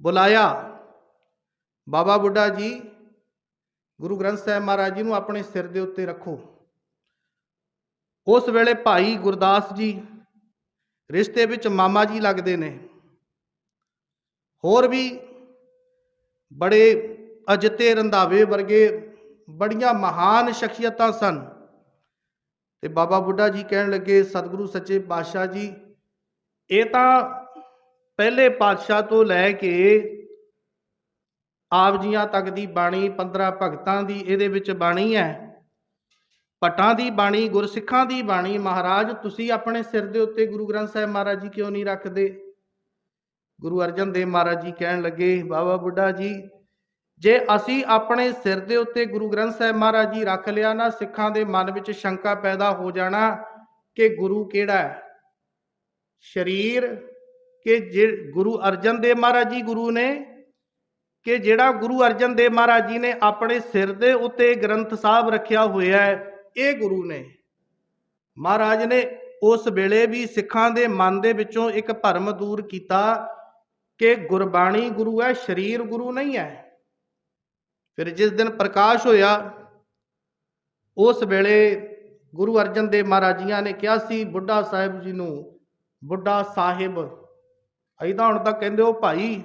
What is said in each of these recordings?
ਬੁਲਾਇਆ। ਬਾਬਾ ਬੁੱਢਾ ਜੀ, ਗੁਰੂ ਗ੍ਰੰਥ ਸਾਹਿਬ ਮਹਾਰਾਜ ਜੀ ਨੂੰ ਆਪਣੇ ਸਿਰ ਦੇ ਉੱਤੇ ਰੱਖੋ। ਉਸ ਵੇਲੇ ਭਾਈ ਗੁਰਦਾਸ ਜੀ ਰਿਸ਼ਤੇ ਵਿੱਚ ਮਾਮਾ ਜੀ ਲੱਗਦੇ ਨੇ। ਹੋਰ ਵੀ ਬੜੇ ਅਜਤੇ ਰੰਧਾਵੇ ਵਰਗੇ ਬੜੀਆਂ ਮਹਾਨ ਸ਼ਖਸੀਅਤਾਂ ਸਨ। ਤੇ ਬਾਬਾ ਬੁੱਢਾ ਜੀ ਕਹਿਣ ਲੱਗੇ, ਸਤਿਗੁਰੂ ਸੱਚੇ ਪਾਤਸ਼ਾਹ ਜੀ, ਇਹ ਤਾਂ ਪਹਿਲੇ ਪਾਤਸ਼ਾਹ ਤੋਂ ਲੈ ਕੇ ਆਪ ਜੀਆਂ ਤੱਕ ਦੀ ਬਾਣੀ 15 ਭਗਤਾਂ ਦੀ ਇਹਦੇ ਵਿੱਚ ਬਾਣੀ ਹੈ। ਭੱਟਾਂ ਦੀ ਬਾਣੀ, ਗੁਰਸਿੱਖਾਂ ਦੀ ਬਾਣੀ, ਮਹਾਰਾਜ, ਤੁਸੀਂ ਆਪਣੇ ਸਿਰ ਦੇ ਉੱਤੇ ਗੁਰੂ ਗ੍ਰੰਥ ਸਾਹਿਬ ਮਹਾਰਾਜ ਜੀ ਕਿਉਂ ਨਹੀਂ ਰੱਖਦੇ? ਗੁਰੂ ਅਰਜਨ ਦੇਵ ਮਹਾਰਾਜ ਜੀ ਕਹਿਣ ਲੱਗੇ ਬਾਬਾ ਬੁੱਢਾ ਜੀ, ਜੇ ਅਸੀਂ ਆਪਣੇ ਸਿਰ ਦੇ ਉੱਤੇ ਗੁਰੂ ਗ੍ਰੰਥ ਸਾਹਿਬ ਮਹਾਰਾਜ ਜੀ ਰੱਖ ਲਿਆ ਨਾ, ਸਿੱਖਾਂ ਦੇ ਮਨ ਵਿੱਚ ਸ਼ੰਕਾ ਪੈਦਾ ਹੋ ਜਾਣਾ ਕਿ ਗੁਰੂ ਕਿਹੜਾ ਹੈ? ਸਰੀਰ ਕਿ ਜੇ ਗੁਰੂ ਅਰਜਨ ਦੇਵ ਮਹਾਰਾਜ ਜੀ ਗੁਰੂ ਨੇ, ਕਿ ਜਿਹੜਾ ਗੁਰੂ ਅਰਜਨ ਦੇਵ ਮਹਾਰਾਜ ਜੀ ਨੇ ਆਪਣੇ ਸਿਰ ਦੇ ਉੱਤੇ ਗ੍ਰੰਥ ਸਾਹਿਬ ਰੱਖਿਆ ਹੋਇਆ ਹੈ, ਇਹ ਗੁਰੂ ਨੇ। ਮਹਾਰਾਜ ਨੇ ਉਸ ਵੇਲੇ ਵੀ ਸਿੱਖਾਂ ਦੇ ਮਨ ਦੇ ਵਿੱਚੋਂ ਇੱਕ ਭਰਮ ਦੂਰ ਕੀਤਾ ਕਿ ਗੁਰਬਾਣੀ ਗੁਰੂ ਹੈ, ਸਰੀਰ ਗੁਰੂ ਨਹੀਂ ਹੈ। ਫਿਰ ਜਿਸ ਦਿਨ ਪ੍ਰਕਾਸ਼ ਹੋਇਆ, ਉਸ ਵੇਲੇ ਗੁਰੂ ਅਰਜਨ ਦੇਵ ਮਹਾਰਾਜ ਜੀਆਂ ਨੇ ਕਿਹਾ ਸੀ, ਬੁੱਢਾ ਸਾਹਿਬ ਜੀ ਨੂੰ, ਬੁੱਢਾ ਸਾਹਿਬ ਐਦਾਂ ਹੁਣ ਤਾਂ ਕਹਿੰਦੇ ਉਹ ਭਾਈ,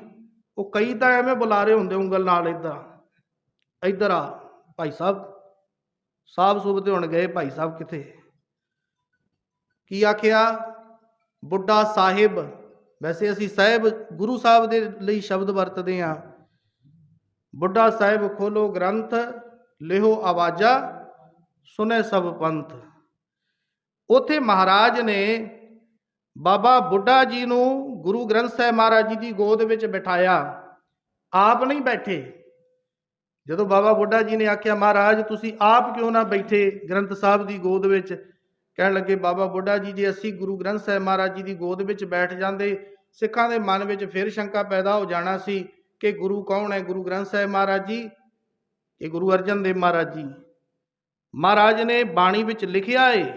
ਉਹ ਕਈ ਤਾਂ ਐਵੇਂ ਬੁਲਾ ਰਹੇ ਹੁੰਦੇ ਉਂਗਲ ਨਾਲ ਇਦਾਂ ਇੱਧਰ ਆ ਭਾਈ ਸਾਹਿਬ ਸਾਹਿਬ ਸੂਬ ਤੇ ਹੁਣ ਗਏ ਭਾਈ ਸਾਹਿਬ ਕਿਥੇ? ਕੀ ਆਖਿਆ? ਬੁੱਢਾ ਸਾਹਿਬ, ਵੈਸੇ ਅਸੀਂ ਸਾਹਿਬ, ਗੁਰੂ ਸਾਹਿਬ ਦੇ ਲਈ ਸ਼ਬਦ ਵਰਤਦੇ ਹਾਂ। ਬੁੱਢਾ ਸਾਹਿਬ ਖੋਲੋ ਗ੍ਰੰਥ ਲਿਹੋ ਆਵਾਜ਼ਾ ਸੁਨੇ ਸਭ ਪੰਥ। ਉਥੇ ਮਹਾਰਾਜ ਨੇ ਬਾਬਾ ਬੁੱਢਾ ਜੀ ਨੂੰ ਗੁਰੂ ਗ੍ਰੰਥ ਸਾਹਿਬ ਮਹਾਰਾਜ ਜੀ ਦੀ ਗੋਦ ਵਿੱਚ ਬਿਠਾਇਆ। ਆਪ ਨਹੀਂ ਬੈਠੇ। ਜਦੋਂ ਬਾਬਾ ਬੁੱਢਾ ਜੀ ਨੇ ਆਖਿਆ, ਮਹਾਰਾਜ, ਤੁਸੀਂ ਆਪ ਕਿਉਂ ਨਾ ਬੈਠੇ ਗ੍ਰੰਥ ਸਾਹਿਬ ਦੀ ਗੋਦ ਵਿੱਚ? ਕਹਿਣ ਲੱਗੇ, ਬਾਬਾ ਬੁੱਢਾ ਜੀ, ਜੇ ਅਸੀਂ ਗੁਰੂ ਗ੍ਰੰਥ ਸਾਹਿਬ ਮਹਾਰਾਜ ਜੀ ਦੀ ਗੋਦ ਵਿੱਚ ਬੈਠ ਜਾਂਦੇ, ਸਿੱਖਾਂ ਦੇ ਮਨ ਵਿੱਚ ਫਿਰ ਸ਼ੰਕਾ ਪੈਦਾ ਹੋ ਜਾਣਾ ਸੀ ਕਿ ਗੁਰੂ ਕੌਣ ਹੈ? ਗੁਰੂ ਗ੍ਰੰਥ ਸਾਹਿਬ ਮਹਾਰਾਜ ਜੀ ਕਿ ਗੁਰੂ ਅਰਜਨ ਦੇਵ ਮਹਾਰਾਜ ਜੀ? ਮਹਾਰਾਜ ਨੇ ਬਾਣੀ ਵਿੱਚ ਲਿਖਿਆ ਏ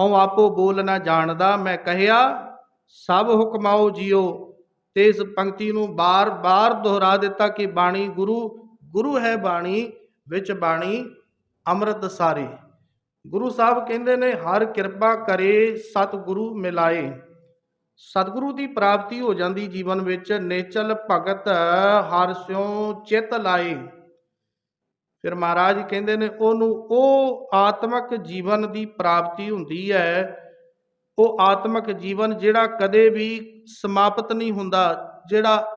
ਹਉ ਆਪੋ ਬੋਲ ਨਾ ਜਾਣਦਾ, ਮੈਂ ਕਹਿਆ, ਸਭ ਹੁਕਮਾਓ ਜਿਉ ਤੇ ਇਸ ਪੰਕਤੀ ਨੂੰ ਬਾਰ-ਬਾਰ ਦੁਹਰਾ ਦਿੱਤਾ ਕਿ ਬਾਣੀ ਗੁਰੂ ਗੁਰੂ ਹੈ ਬਾਣੀ, ਵਿੱਚ ਬਾਣੀ ਅੰਮ੍ਰਿਤ ਸਾਰੇ। ਗੁਰੂ ਸਾਹਿਬ ਕਹਿੰਦੇ ਨੇ, ਹਰ ਕਿਰਪਾ ਕਰੇ ਸਤਿਗੁਰੂ ਮਿਲਾਏ। ਸਤਿਗੁਰੂ ਦੀ ਪ੍ਰਾਪਤੀ ਹੋ ਜਾਂਦੀ ਜੀਵਨ ਵਿੱਚ, ਨੇਚਲ ਭਗਤ ਹਰ ਸਿਉ ਚਿਤ ਲਾਏ। ਫਿਰ ਮਹਾਰਾਜ ਕਹਿੰਦੇ ਨੇ ਉਹਨੂੰ ਉਹ ਆਤਮਿਕ ਜੀਵਨ ਦੀ ਪ੍ਰਾਪਤੀ ਹੁੰਦੀ ਹੈ। ਉਹ ਆਤਮਿਕ ਜੀਵਨ ਜਿਹੜਾ ਕਦੇ ਵੀ ਸਮਾਪਤ ਨਹੀਂ ਹੁੰਦਾ, ਜਿਹੜਾ